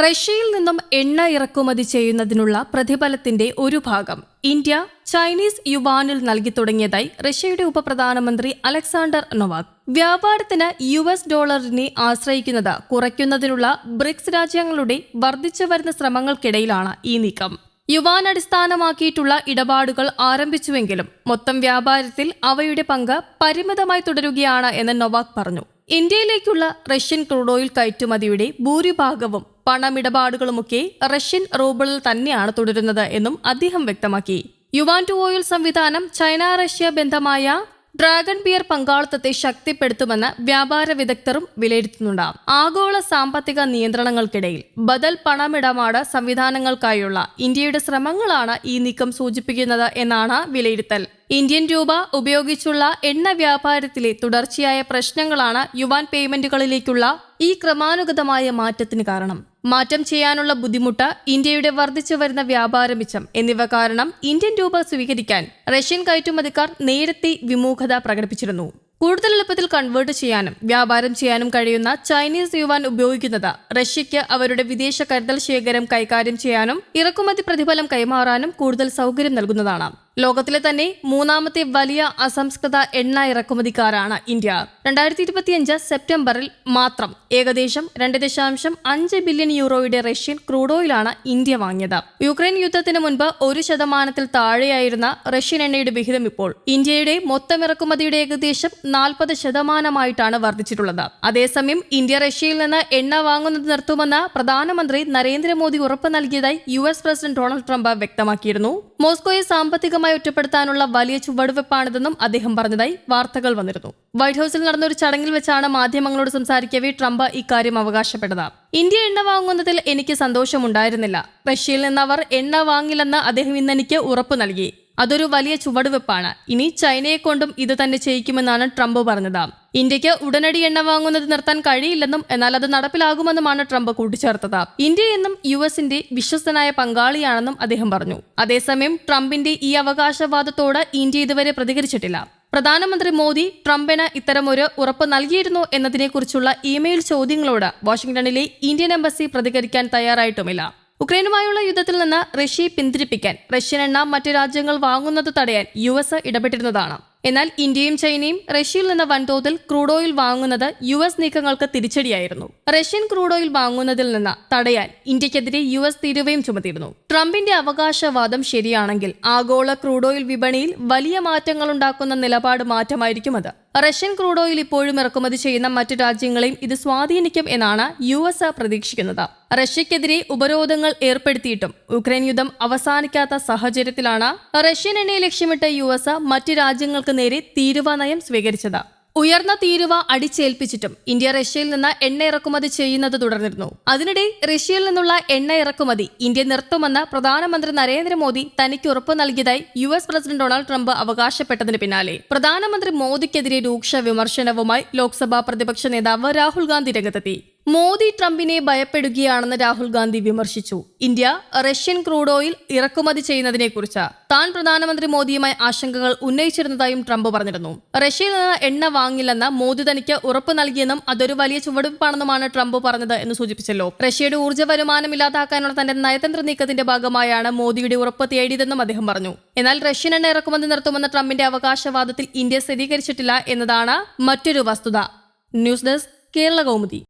റഷ്യയിൽ നിന്നും എണ്ണ ഇറക്കുമതി ചെയ്യുന്നതിനുള്ള പ്രതിഫലത്തിന്റെ ഒരു ഭാഗം ഇന്ത്യ ചൈനീസ് യുവാനിൽ നൽകി തുടങ്ങിയതായി റഷ്യയുടെ ഉപപ്രധാനമന്ത്രി അലക്സാണ്ടർ നൊവാക്. വ്യാപാരത്തിന് യു എസ് ഡോളറിനെ ആശ്രയിക്കുന്നത് കുറയ്ക്കുന്നതിനുള്ള ബ്രിക്സ് രാജ്യങ്ങളുടെ വർദ്ധിച്ചു വരുന്ന ശ്രമങ്ങൾക്കിടയിലാണ് ഈ നീക്കം. യുവാൻ അടിസ്ഥാനമാക്കിയിട്ടുള്ള ഇടപാടുകൾ ആരംഭിച്ചുവെങ്കിലും മൊത്തം വ്യാപാരത്തിൽ അവയുടെ പങ്ക് പരിമിതമായി തുടരുകയാണ് എന്ന് നൊവാക് പറഞ്ഞു. ഇന്ത്യയിലേക്കുള്ള റഷ്യൻ ക്രൂഡ് ഓയിൽ കയറ്റുമതിയുടെ ഭൂരിഭാഗവും പണമിടപാടുകളുമൊക്കെ റഷ്യൻ റൂബിളിൽ തന്നെയാണ് തുടരുന്നത് എന്നും അദ്ദേഹം വ്യക്തമാക്കി. യുവാൻ ടു ഓയിൽ സംവിധാനം ചൈന റഷ്യ ബന്ധമായ ഡ്രാഗൺ ബിയർ പങ്കാളിത്തത്തെ ശക്തിപ്പെടുത്തുമെന്ന് വ്യാപാര വിദഗ്ധരും വിലയിരുത്തുന്നുണ്ട്. ആഗോള സാമ്പത്തിക നിയന്ത്രണങ്ങൾക്കിടയിൽ ബദൽ പണമിടപാട് സംവിധാനങ്ങൾക്കായുള്ള ഇന്ത്യയുടെ ശ്രമങ്ങളാണ് ഈ നീക്കം സൂചിപ്പിക്കുന്നത് എന്നാണ് വിലയിരുത്തൽ. ഇന്ത്യൻ രൂപ ഉപയോഗിച്ചുള്ള എണ്ണ വ്യാപാരത്തിലെ തുടർച്ചയായ പ്രശ്നങ്ങളാണ് യുവാൻ പേയ്മെന്റുകളിലേക്കുള്ള ഈ ക്രമാനുഗതമായ മാറ്റത്തിന് കാരണം. മാറ്റം ചെയ്യാനുള്ള ബുദ്ധിമുട്ട് ഇന്ത്യയുടെ വർദ്ധിച്ചു വരുന്ന വ്യാപാര മിച്ചം എന്നിവ കാരണം ഇന്ത്യൻ രൂപ സ്വീകരിക്കാൻ റഷ്യൻ കയറ്റുമതിക്കാർ നേരത്തെ വിമുഖത പ്രകടിപ്പിച്ചിരുന്നു. കൂടുതൽ എളുപ്പത്തിൽ കൺവേർട്ട് ചെയ്യാനും വ്യാപാരം ചെയ്യാനും കഴിയുന്ന ചൈനീസ് യുവാൻ ഉപയോഗിക്കുന്നത് റഷ്യയ്ക്ക് അവരുടെ വിദേശ കരുതൽ ശേഖരം കൈകാര്യം ചെയ്യാനും ഇറക്കുമതി പ്രതിഫലം കൈമാറാനും കൂടുതൽ സൗകര്യം നൽകുന്നതാണ്. ലോകത്തിലെ തന്നെ മൂന്നാമത്തെ വലിയ അസംസ്കൃത എണ്ണ ഇറക്കുമതിക്കാരാണ് ഇന്ത്യ. രണ്ടായിരത്തി ഇരുപത്തിയഞ്ച് സെപ്റ്റംബറിൽ മാത്രം ഏകദേശം രണ്ട് ദശാംശം അഞ്ച് ബില്യൺ യൂറോയുടെ റഷ്യൻ ക്രൂഡ് ഓയിലാണ് ഇന്ത്യ വാങ്ങിയത്. യുക്രൈൻ യുദ്ധത്തിന് മുൻപ് ഒരു ശതമാനത്തിൽ താഴെയായിരുന്ന റഷ്യൻ എണ്ണയുടെ വിഹിതം ഇപ്പോൾ ഇന്ത്യയുടെ മൊത്തം ഇറക്കുമതിയുടെ ഏകദേശം നാൽപ്പത് ശതമാനമായിട്ടാണ് വർദ്ധിച്ചിട്ടുള്ളത്. അതേസമയം ഇന്ത്യ റഷ്യയിൽ നിന്ന് എണ്ണ വാങ്ങുന്നത് നിർത്തുമെന്ന് പ്രധാനമന്ത്രി നരേന്ദ്രമോദി ഉറപ്പ് നൽകിയതായി യു പ്രസിഡന്റ് ഡൊണാൾഡ് ട്രംപ് വ്യക്തമാക്കിയിരുന്നു. മോസ്കോയെ സാമ്പത്തികമായി ഒറ്റപ്പെടുത്താനുള്ള വലിയ ചുവടുവെപ്പാണിതെന്നും അദ്ദേഹം പറഞ്ഞതായി വാർത്തകൾ വന്നിരുന്നു. വൈറ്റ് ഹൌസിൽ നടന്ന ഒരു ചടങ്ങിൽ വെച്ചാണ് മാധ്യമങ്ങളോട് സംസാരിക്കവേ ട്രംപ് ഇക്കാര്യം അവകാശപ്പെട്ടത്. ഇന്ത്യ എണ്ണ വാങ്ങുന്നതിൽ എനിക്ക് സന്തോഷമുണ്ടായിരുന്നില്ല. റഷ്യയിൽ നിന്ന് അവർ എണ്ണ വാങ്ങില്ലെന്ന് അദ്ദേഹം ഇന്ന് എനിക്ക് ഉറപ്പു നൽകി. അതൊരു വലിയ ചുവടുവെപ്പാണ്. ഇനി ചൈനയെ കൊണ്ടും ഇത് തന്നെ ചെയ്യിക്കുമെന്നാണ് ട്രംപ് പറഞ്ഞത്. ഇന്ത്യയ്ക്ക് ഉടനടി എണ്ണ വാങ്ങുന്നത് നിർത്താൻ കഴിയില്ലെന്നും എന്നാൽ അത് നടപ്പിലാകുമെന്നുമാണ് ട്രംപ് കൂട്ടിച്ചേർത്തത്. ഇന്ത്യ എന്നും യു എസിന്റെ വിശ്വസ്തനായ പങ്കാളിയാണെന്നും അദ്ദേഹം പറഞ്ഞു. അതേസമയം ട്രംപിന്റെ ഈ അവകാശവാദത്തോട് ഇന്ത്യ ഇതുവരെ പ്രതികരിച്ചിട്ടില്ല. പ്രധാനമന്ത്രി മോദി ട്രംപിന് ഇത്തരമൊരു ഉറപ്പ് നൽകിയിരുന്നു എന്നതിനെക്കുറിച്ചുള്ള ഇമെയിൽ ചോദ്യങ്ങളോട് വാഷിംഗ്ടണിലെ ഇന്ത്യൻ എംബസി പ്രതികരിക്കാൻ തയ്യാറായിട്ടുമില്ല. ഉക്രൈനുമായുള്ള യുദ്ധത്തിൽ നിന്ന് റഷ്യയെ പിന്തിരിപ്പിക്കാൻ റഷ്യൻ എണ്ണ മറ്റ് രാജ്യങ്ങൾ വാങ്ങുന്നത് തടയാൻ യു എസ് ഇടപെട്ടിരുന്നതാണ്. എന്നാൽ ഇന്ത്യയും ചൈനയും റഷ്യയിൽ നിന്ന് വൻതോതിൽ ക്രൂഡ് ഓയിൽ വാങ്ങുന്നത് യു എസ് നീക്കങ്ങൾക്ക് തിരിച്ചടിയായിരുന്നു. റഷ്യൻ ക്രൂഡ് ഓയിൽ വാങ്ങുന്നതിൽ നിന്ന് തടയാൻ ഇന്ത്യക്കെതിരെ യു എസ് തീരുവയും ചുമത്തിയിരുന്നു. ട്രംപിന്റെ അവകാശവാദം ശരിയാണെങ്കിൽ ആഗോള ക്രൂഡ് ഓയിൽ വിപണിയിൽ വലിയ മാറ്റങ്ങൾ ഉണ്ടാക്കുന്ന നിലപാട് മാറ്റമായിരിക്കും അത്. റഷ്യൻ ക്രൂഡ് ഓയിൽ ഇപ്പോഴും ഇറക്കുമതി ചെയ്യുന്ന മറ്റു രാജ്യങ്ങളെയും ഇത് സ്വാധീനിക്കും എന്നാണ് യു എസ് പ്രതീക്ഷിക്കുന്നത്. റഷ്യക്കെതിരെ ഉപരോധങ്ങൾ ഏർപ്പെടുത്തിയിട്ടും ഉക്രൈൻ യുദ്ധം അവസാനിക്കാത്ത സാഹചര്യത്തിലാണ് റഷ്യൻ എണ്ണയെ ലക്ഷ്യമിട്ട് യു എസ് മറ്റ് രാജ്യങ്ങൾക്ക് നേരെ തീരുവ നയം സ്വീകരിച്ചത്. ഉയർന്ന തീരുവ അടിച്ചേൽപ്പിച്ചിട്ടും ഇന്ത്യ റഷ്യയിൽ നിന്ന് എണ്ണ ഇറക്കുമതി ചെയ്യുന്നത് തുടർന്നിരുന്നു. അതിനിടെ റഷ്യയിൽ നിന്നുള്ള എണ്ണ ഇറക്കുമതി ഇന്ത്യ നിർത്തുമെന്ന് പ്രധാനമന്ത്രി നരേന്ദ്രമോദി തനിക്ക് ഉറപ്പ് നൽകിയതായി U S president Donald Trump അവകാശപ്പെട്ടതിന് പിന്നാലെ. പ്രധാനമന്ത്രി മോദിക്കെതിരെ രൂക്ഷ വിമർശനവുമായി ലോക്സഭാ പ്രതിപക്ഷ നേതാവ് രാഹുൽ ഗാന്ധി രംഗത്തെത്തി. മോദി ട്രംപിനെ ഭയപ്പെടുകയാണെന്ന് രാഹുൽ ഗാന്ധി വിമർശിച്ചു. ഇന്ത്യ റഷ്യൻ ക്രൂഡ് ഓയിൽ ഇറക്കുമതി ചെയ്യുന്നതിനെക്കുറിച്ച് താൻ പ്രധാനമന്ത്രി മോദിയുമായി ആശങ്കകൾ ഉന്നയിച്ചിരുന്നതായും ട്രംപ് പറഞ്ഞിരുന്നു. റഷ്യയിൽ നിന്ന് എണ്ണ വാങ്ങില്ലെന്ന് മോദി തനിക്ക് ഉറപ്പ് നൽകിയെന്നും അതൊരു വലിയ ചുവടുവെപ്പാണെന്നുമാണ് ട്രംപ് പറഞ്ഞത് എന്ന് സൂചിപ്പിച്ചല്ലോ. റഷ്യയുടെ ഊർജ വരുമാനം ഇല്ലാതാക്കാനുള്ള തന്റെ നയതന്ത്ര നീക്കത്തിന്റെ ഭാഗമായാണ് മോദിയുടെ ഉറപ്പ് തേടിയതെന്നും അദ്ദേഹം പറഞ്ഞു. എന്നാൽ റഷ്യൻ എണ്ണ ഇറക്കുമതി നിർത്തുമെന്ന ട്രംപിന്റെ അവകാശവാദത്തിൽ ഇന്ത്യ സ്ഥിരീകരിച്ചിട്ടില്ല എന്നതാണ് മറ്റൊരു വസ്തുത. News desk Kerala Kaumudi.